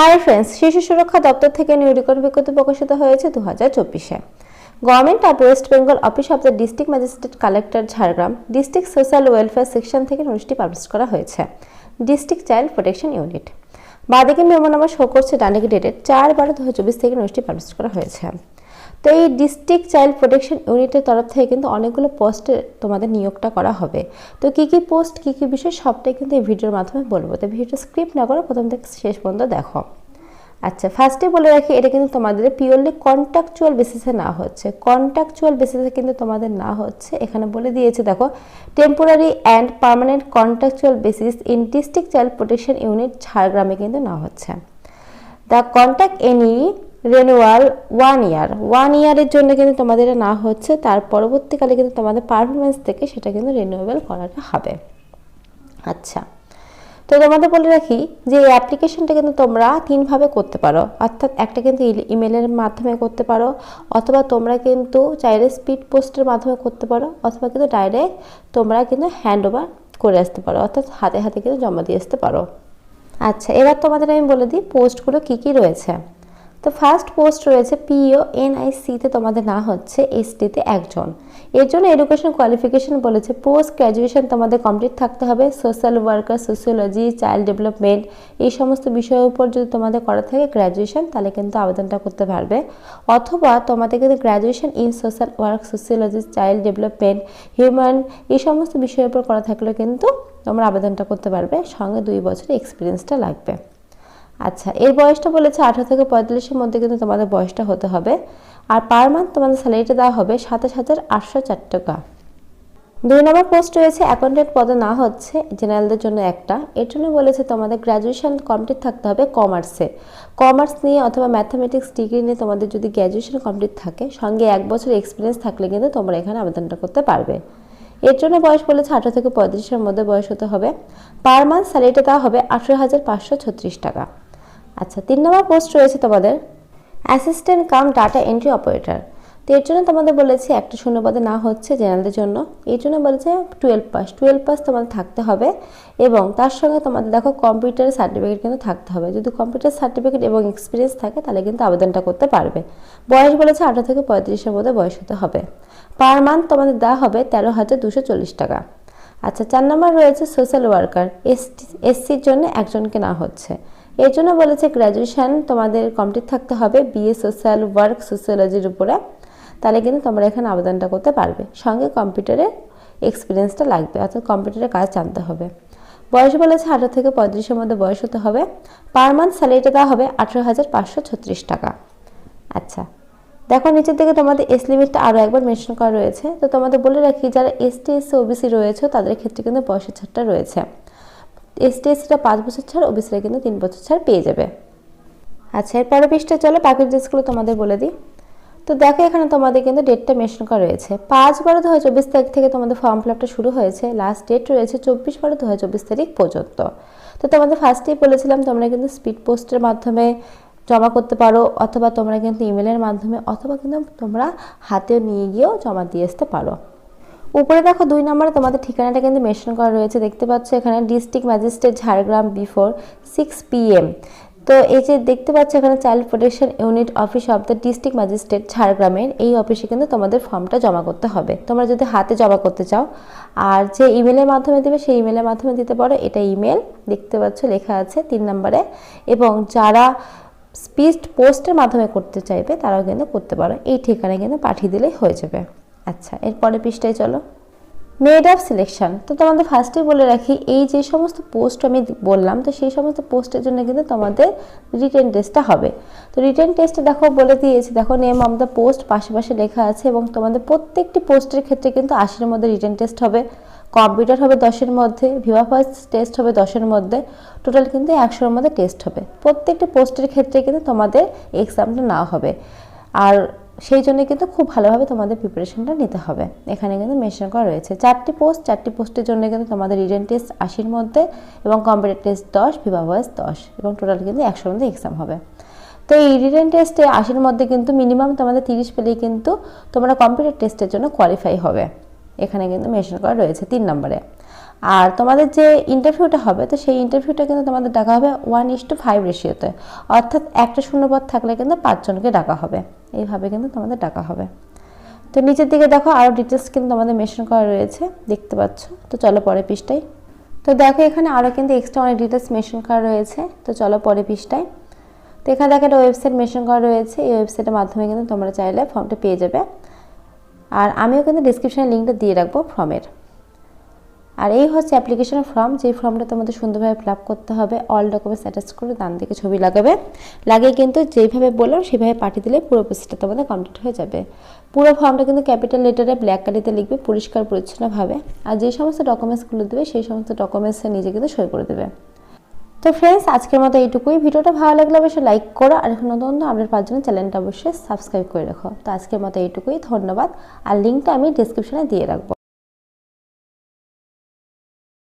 Hi friends, শিশু সুরক্ষা দপ্তর থেকে নিউ রিকর্ড বিজ্ঞপ্তি প্রকাশিত হয়েছে দু হাজার চব্বিশে। Government of West Bengal office of the district magistrate collector, Jhargram, district social welfare section থেকে নোটিশটি পাবলিশ করা হয়েছে। District child protection unit. বাদিকে মেমো শো করছে ডানিকে ডেটের চার বারো দু হাজার চব্বিশ থেকে নোটিশটি পাবলিশ করা হয়েছে। তো এই ডিস্ট্রিক্ট চাইল্ড প্রোটেকশন ইউনিটের তরফ থেকে কিন্তু অনেকগুলো পোস্টে তোমাদের নিয়োগটা করা হবে। তো কী কী পোস্ট কী কী বিষয় সবটাই কিন্তু এই ভিডিওর মাধ্যমে বলব। তো ভিডিওটা স্ক্রিপ্ট না করে প্রথম থেকে শেষ পর্যন্ত দেখো। আচ্ছা ফার্স্টে বলে রাখি, এটা কিন্তু তোমাদের পিওরলি কন্ট্রাকচুয়াল বেসিসে না হচ্ছে। কন্ট্রাকচুয়াল বেসিসে কিন্তু তোমাদের না হচ্ছে। এখানে বলে দিয়েছে, দেখো temporary and permanent contractual basis in district child protection unit ঝাড়গ্রামে কিন্তু না হচ্ছে। The contact any renewal one year one ইয়ারের জন্য কিন্তু তোমাদের না হচ্ছে, তার পরবর্তীকালে কিন্তু তোমাদের পারফরমেন্স থেকে সেটা কিন্তু রিনিউয়েবল করাটা হবে। আচ্ছা। তো তোমাদের বলে রাখি যে এই অ্যাপ্লিকেশনটা কিন্তু তোমরা তিনভাবে করতে পারো। অর্থাৎ একটা কিন্তু ইমেলের মাধ্যমে করতে পারো, অথবা তোমরা কিন্তু চাইলে স্পিড পোস্টের মাধ্যমে করতে পারো, অথবা কিন্তু ডাইরেক্ট তোমরা কিন্তু হ্যান্ড ওভার করে আসতে পারো, অর্থাৎ হাতে হাতে কিন্তু জমা দিয়ে আসতে পারো। আচ্ছা এবার তোমাদের আমি বলে দিই পোস্টগুলো কী কী রয়েছে। তো ফার্স্ট পোস্ট রয়েছে পিও এনআইসিতে তোমাদের না হচ্ছে এসটিতে একজন। এর জন্য এডুকেশন কোয়ালিফিকেশন বলেছে পোস্ট গ্র্যাজুয়েশন তোমাদের কমপ্লিট থাকতে হবে। Social worker sociology child development এই সমস্ত বিষয়ের উপর যদি তোমাদের করা থাকে গ্র্যাজুয়েশন তাহলে কিন্তু আবেদনটা করতে পারবে। অথবা তোমাদের কিন্তু graduation in social work sociology child development human এই সমস্ত বিষয়ের উপর করা থাকলে কিন্তু তোমরা আবেদনটা করতে পারবে। সঙ্গে দুই বছরের এক্সপিরিয়েন্সটা লাগবে। আচ্ছা এর বয়সটা বলেছে আঠারো থেকে পঁয়তাল্লিশের মধ্যে কিন্তু তোমাদের বয়সটা হতে হবে। আর পার মান্থ তোমাদের স্যালারিটা দেওয়া হবে সাতাশ হাজার আটশো চার টাকা। দুই নম্বর পোস্ট রয়েছে অ্যাকাউন্টেন্ট পদে না হচ্ছে জেনারেলদের জন্য একটা। এর জন্য বলেছে তোমাদের গ্র্যাজুয়েশন কমপ্লিট থাকতে হবে কমার্সে কমার্স নিয়ে অথবা ম্যাথামেটিক্স ডিগ্রি নিয়ে তোমাদের যদি গ্র্যাজুয়েশন কমপ্লিট থাকে, সঙ্গে এক বছর এক্সপিরিয়েন্স থাকলে কিন্তু তোমরা এখানে আবেদনটা করতে পারবে। এর জন্য বয়স বলেছে আঠারো থেকে পঁয়ত্রিশের মধ্যে বয়স হতে হবে। পার মান্থ স্যালারিটা দেওয়া হবে আঠেরো হাজার পাঁচশো ছত্রিশ টাকা। আচ্ছা তিন নম্বর পোস্ট রয়েছে তোমাদের। Assistant cum data entry operator তো এর জন্য তোমাদের বলেছে একটা শূন্যপদে না হচ্ছে জেনারেলদের জন্য। এই জন্য বলেছে টুয়েলভ পাস টুয়েলভ পাস তোমাদের থাকতে হবে এবং তার সঙ্গে তোমাদের দেখো কম্পিউটার সার্টিফিকেট কিন্তু থাকতে হবে। যদি কম্পিউটার সার্টিফিকেট এবং এক্সপিরিয়েন্স থাকে, তাহলে কিন্তু আবেদনটা করতে পারবে। বয়স বলেছে আঠারো থেকে পঁয়ত্রিশের মধ্যে বয়স হতে হবে। পার মান্থ তোমাদের দেওয়া হবে তেরো হাজার দুশো চল্লিশ টাকা। আচ্ছা চার নম্বর রয়েছে সোশ্যাল ওয়ার্কার এসটি এসসির জন্য একজনকে না হচ্ছে। এর জন্য বলেছে গ্র্যাজুয়েশান তোমাদের কমপ্লিট থাকতে হবে বিএ সোশ্যাল ওয়ার্ক সোশ্যালজির উপরে। তাহলে কিন্তু তোমরা এখানে আবেদনটা করতে পারবে। সঙ্গে কম্পিউটারে এক্সপিরিয়েন্সটা লাগবে, অর্থাৎ কম্পিউটারে কাজ জানতে হবে। বয়স বলেছে আঠারো থেকে পঁয়ত্রিশের মধ্যে বয়স হতে হবে। পার মান্থ স্যালারিটা দেওয়া হবে আঠেরো হাজার পাঁচশো ছত্রিশ টাকা। আচ্ছা দেখো নিচের দিকে তোমাদের এস লিমিটটা আরও একবার মেনশন করা রয়েছে। তো তোমাদের বলে রাখি, যারা এসটি এসসি ওবিসি রয়েছে, তাদের ক্ষেত্রে কিন্তু বয়সের ছাড়টা রয়েছে। এসটি এসসিটা পাঁচ বছর ছাড় ওবিসিরা কিন্তু তিন বছর ছাড় পেয়ে যাবে। আচ্ছা এর পরের পৃষ্ঠে চলো, বাকি ড্রেসগুলো তোমাদের বলে দিই। তো দেখো, এখানে তোমাদের কিন্তু ডেটটা মেনশন করা রয়েছে। পাঁচ বারো দু চব্বিশ তারিখ থেকে তোমাদের ফর্ম ফিল আপটা শুরু হয়েছে। লাস্ট ডেট রয়েছে চব্বিশ বারো দু চব্বিশ তারিখ পর্যন্ত। তো তোমাদের ফার্স্টেই বলেছিলাম, তোমরা কিন্তু স্পিড পোস্টের মাধ্যমে জমা করতে পারো, অথবা তোমরা কিন্তু ইমেলের মাধ্যমে, অথবা কিন্তু তোমরা হাতেও নিয়ে গিয়েও জমা দিয়ে আসতে পারো। উপরে দেখো দুই নম্বরে তোমাদের ঠিকানাটা কিন্তু মেনশন করা রয়েছে। দেখতে পাচ্ছ এখানে district magistrate Jhargram before six PM তো এই যে দেখতে পাচ্ছ এখানে child protection unit office of the district magistrate ঝাড়গ্রামের। এই অফিসে কিন্তু তোমাদের ফর্মটা জমা করতে হবে। তোমরা যদি হাতে জমা করতে চাও, আর যে ইমেলের মাধ্যমে দেবে, সেই ইমেলের মাধ্যমে দিতে পারো। এটা ইমেল দেখতে পাচ্ছ লেখা আছে তিন নম্বরে। এবং যারা স্পিড পোস্টের মাধ্যমে করতে চাইবে, তারাও কিন্তু করতে পারো। এই ঠিকানায় কিন্তু পাঠিয়ে দিলেই হয়ে যাবে। আচ্ছা এরপরে পৃষ্ঠায় চলো। মেড অফ সিলেকশন তো তোমাদের ফার্স্টেই বলে রাখি, এই যে সমস্ত পোস্ট আমি বললাম, তো সেই সমস্ত পোস্টের জন্য কিন্তু তোমাদের রিটেন টেস্টটা হবে। তো রিটেন টেস্টে দেখো, বলে দিয়েছি, দেখো নেম অফ দ্য পোস্ট পাশে পাশে লেখা আছে এবং তোমাদের প্রত্যেকটি পোস্টের ক্ষেত্রে কিন্তু আশির মধ্যে রিটেন টেস্ট হবে। কম্পিউটার হবে দশের মধ্যে ভিভা ফার্স্ট টেস্ট হবে দশের মধ্যে টোটাল কিন্তু একশোর মধ্যে টেস্ট হবে। প্রত্যেকটি পোস্টের ক্ষেত্রে কিন্তু তোমাদের এক্সামটা নেওয়া হবে। আর সেই জন্য কিন্তু খুব ভালোভাবে তোমাদের প্রিপারেশনটা নিতে হবে। এখানে কিন্তু মেনশন করা রয়েছে। চারটি পোস্ট চারটি পোস্টের জন্য কিন্তু তোমাদের রিটেন টেস্ট আশির মধ্যে এবং কম্পিউটার টেস্ট দশ ভিভা ভয়েস দশ এবং টোটাল কিন্তু একশোর মধ্যে এক্সাম হবে। তো এই রিটেন টেস্টে আশির মধ্যে কিন্তু মিনিমাম তোমাদের তিরিশ পেলেই কিন্তু তোমরা কম্পিউটার টেস্টের জন্য কোয়ালিফাই হবে। এখানে কিন্তু মেনশন করা রয়েছে তিন নম্বরে। আর তোমাদের যে ইন্টারভিউটা হবে, তো সেই ইন্টারভিউটা কিন্তু তোমাদের ডাকা হবে ওয়ান ইস টু ফাইভ রেশিওতে অর্থাৎ একটা শূন্যপদ থাকলে কিন্তু পাঁচজনকে ডাকা হবে। এইভাবে কিন্তু তোমাদের ডাকা হবে। তো নিচের দিকে দেখো আরও ডিটেলস কিন্তু তোমাদের মেনশন করা রয়েছে, দেখতে পাচ্ছ। তো চলো পরে পৃষ্ঠায়। তো দেখো এখানে আরও কিন্তু এক্সট্রা অনেক ডিটেলস মেনশন করা রয়েছে, তো চলো পরে পৃষ্ঠায়। তো এখানে দেখো একটা ওয়েবসাইট মেনশন করা রয়েছে, এই ওয়েবসাইটের মাধ্যমে কিন্তু তোমরা চাইলে ফর্মটা পেয়ে যাবে। আর আমিও কিন্তু ডিসক্রিপশানে লিঙ্কটা দিয়ে রাখব ফর্মের আর এই হচ্ছে অ্যাপ্লিকেশন ফর্ম যেই ফর্মটা তোমাদের সুন্দরভাবে ফিল করতে হবে অল ডকুমেন্টস অ্যাটাচ করে ডান দিকে ছবি লাগাবে। লাগিয়ে কিন্তু যেইভাবে বললাম, সেভাবে পাঠিয়ে দিলে পুরো প্রসেসটা তোমাদের কমপ্লিট হয়ে যাবে। পুরো ফর্মটা কিন্তু ক্যাপিটাল লেটারে ব্ল্যাক কালিতে লিখবে, পরিষ্কার, পরিচ্ছন্নভাবে। আর যে সমস্ত ডকুমেন্টসগুলো দেবে, সেই সমস্ত ডকুমেন্টসে নিজে কিন্তু সই করে দেবে। তো ফ্রেন্ডস আজকের মতো এইটুকুই। ভিডিওটা ভালো লাগলে অবশ্যই লাইক করো, আর এখন নতুন নতুন আপডেট পাওয়ার জন্য চ্যানেলটা অবশ্যই সাবস্ক্রাইব করে রাখো। তো আজকের মতো এইটুকুই, ধন্যবাদ। আর লিঙ্কটা আমি ডিসক্রিপশনে দিয়ে রাখব।